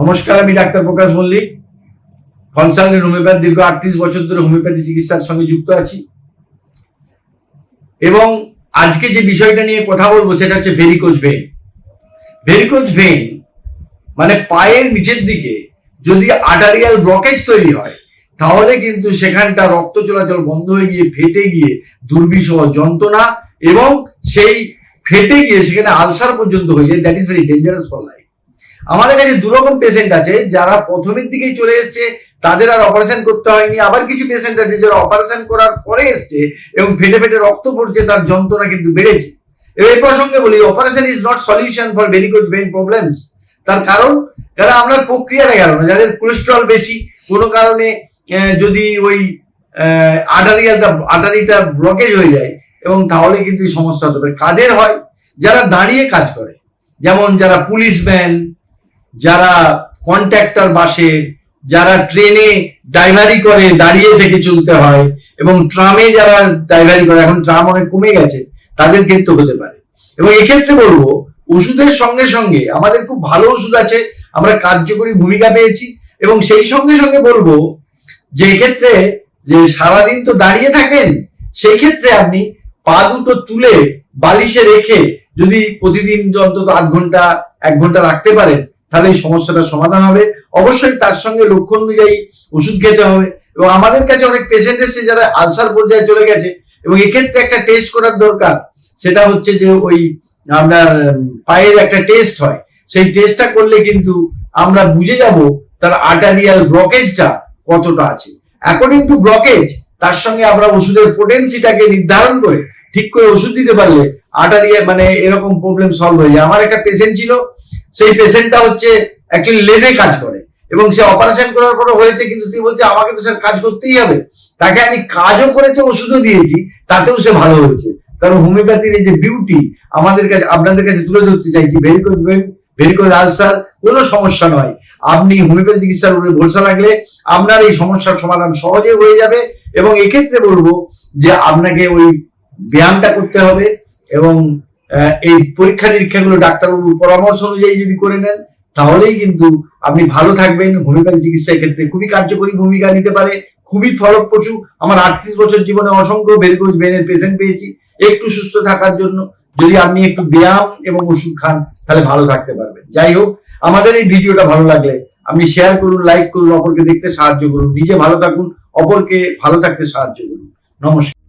নমস্কার, আমি ডাক্তার প্রকাশ মল্লিক। কনসালটেন্ট হোমিওপ্যাথ দীর্ঘ আটত্রিশ বছর ধরে হোমিওপ্যাথি চিকিৎসার সঙ্গে যুক্ত আছি। এবং আজকে যে বিষয়টা নিয়ে কথা বলব সেটা হচ্ছে ভেরিকোজ ভেন ভেরিকোজ ভেন মানে পায়ের নিচের দিকে যদি আর্টারিয়াল ব্লকেজ তৈরি হয়, তাহলে কিন্তু সেখানটা রক্ত চলাচল বন্ধ হয়ে গিয়ে ফেটে গিয়ে দুর্বিষহ যন্ত্রণা এবং সেই ফেটে গিয়ে সেখানে আলসার পর্যন্ত হয়ে যায়। That is very dangerous for life আমাদের কাছে দুরকম পেশেন্ট আছে, যারা প্রথমের দিকেই চলে এসছে, তাদের আর অপারেশন করতে হয়নি, আবার কিছু পেশেন্ট আছে যারা অপারেশন করার পরে এসছে এবং ফেটে ফেটে রক্ত পড়ছে, তার যন্ত্রণা কিন্তু বেড়েছে। এই প্রসঙ্গে বলি operation is not solution for varicose vein problems তার কারণ, যারা আমরা প্রক্রিয়াটা গেল না, যাদের কোলেস্ট্রল বেশি, কোনো কারণে যদি ওই আটারিয়ালটা আটারিটা ব্লকেজ হয়ে যায়, এবং তাহলে কিন্তু সমস্যা হতে পারে। কাদের হয়? যারা দাঁড়িয়ে কাজ করে, যেমন যারা পুলিশ পুলিশম্যান যারা কন্ট্রাক্টর বাসে, যারা ট্রেনে ড্রাইভারি করে, দাঁড়িয়ে থেকে চলতে হয়, এবং ট্রামে যারা ড্রাইভারি করে, এখন ট্রাম অনেক কমে গেছে, তাদের ক্ষেত্রে হতে পারে। এবং এক্ষেত্রে বলব, ওষুধের সঙ্গে সঙ্গে আমাদের খুব ভালো ওষুধ আছে, আমরা কার্যকরী ভূমিকা পেয়েছি, এবং সেই সঙ্গে সঙ্গে বলব যে এক্ষেত্রে যে সারাদিন তো দাঁড়িয়ে থাকেন, সেই ক্ষেত্রে আপনি পা দুটো তুলে বালিশে রেখে যদি প্রতিদিন অন্তত আধ ঘণ্টা, এক ঘণ্টা রাখতে পারেন তাহলে এই সমস্যাটার সমাধান হবে। অবশ্যই তার সঙ্গে লক্ষণ অনুযায়ী ওষুধ খেতে হবে এবং আমাদের কাছে অনেক পেশেন্ট এসছে যারা আলসার পর্যায়ে চলে গেছে এবং এক্ষেত্রে একটা টেস্ট করার দরকার। সেটা হচ্ছে যে ওই আপনার পায়ের একটা টেস্ট হয়। সেই টেস্টটা করলে কিন্তু আমরা বুঝে যাব তার আর্টারিয়াল ব্লকেজটা কতটা আছে। অ্যাকর্ডিং টু ব্লকেজ তার সঙ্গে আমরা ওষুধের পোটেন্সিটাকে নির্ধারণ করে ঠিক করে ওষুধ দিতে পারলে আর্টারিয়া মানে এরকম প্রবলেম সলভ হয়ে যায়। আমার একটা পেশেন্ট ছিল সেই পেশেন্টটা হচ্ছে অ্যাকচুয়ালি লেদে কাজ করে। এবং সে অপারেশন করার পরে হয়েছে, কিন্তু তুই বলছে, আমাকে তো স্যার কাজ করতেই হবে। তাকে আমি কাজও করেছে, ওষুধও দিয়েছি, তাতেও সে ভালো হয়েছে। কারণ হোমিওপ্যাথির এই যে বিউটি আমাদের কাছে, আপনাদের কাছে তুলে ধরতে চাইছি ভেরিকোজ ভেন ভেরিকোজ আলসার কোনো সমস্যা নয়। আপনি হোমিওপ্যাথি চিকিৎসার উপরে ভরসা রাখলে আপনার এই সমস্যার সমাধান সহজে হয়ে যাবে। এবং এক্ষেত্রে বলব যে আপনাকে ওই ব্যায়ামটা করতে হবে এবং এই পরীক্ষা নিরীক্ষাগুলো ডাক্তারবাবুর পরামর্শ অনুযায়ী যদি করে নেন, তাহলেই কিন্তু আপনি ভালো থাকবেন, হোমিওপ্যাথি চিকিৎসার ক্ষেত্রে খুবই কার্যকরী ভূমিকা নিতে পারে, খুবই ফলপ্রসূ। আমার আটত্রিশ বছর জীবনে অসংখ্য ভেরিকোজ ভেনের পেশেন্ট পেয়েছি, একটু সুস্থ থাকার জন্য। যদি আপনি একটু ব্যায়াম এবং ওষুধ খান, তাহলে ভালো থাকতে পারবেন। যাই হোক, আমাদের এই ভিডিওটা ভালো লাগলে আপনি শেয়ার করুন লাইক করুন, অপরকে দেখতে সাহায্য করুন, নিজে ভালো থাকুন, অপরকে ভালো থাকতে সাহায্য করুন। নমস্কার।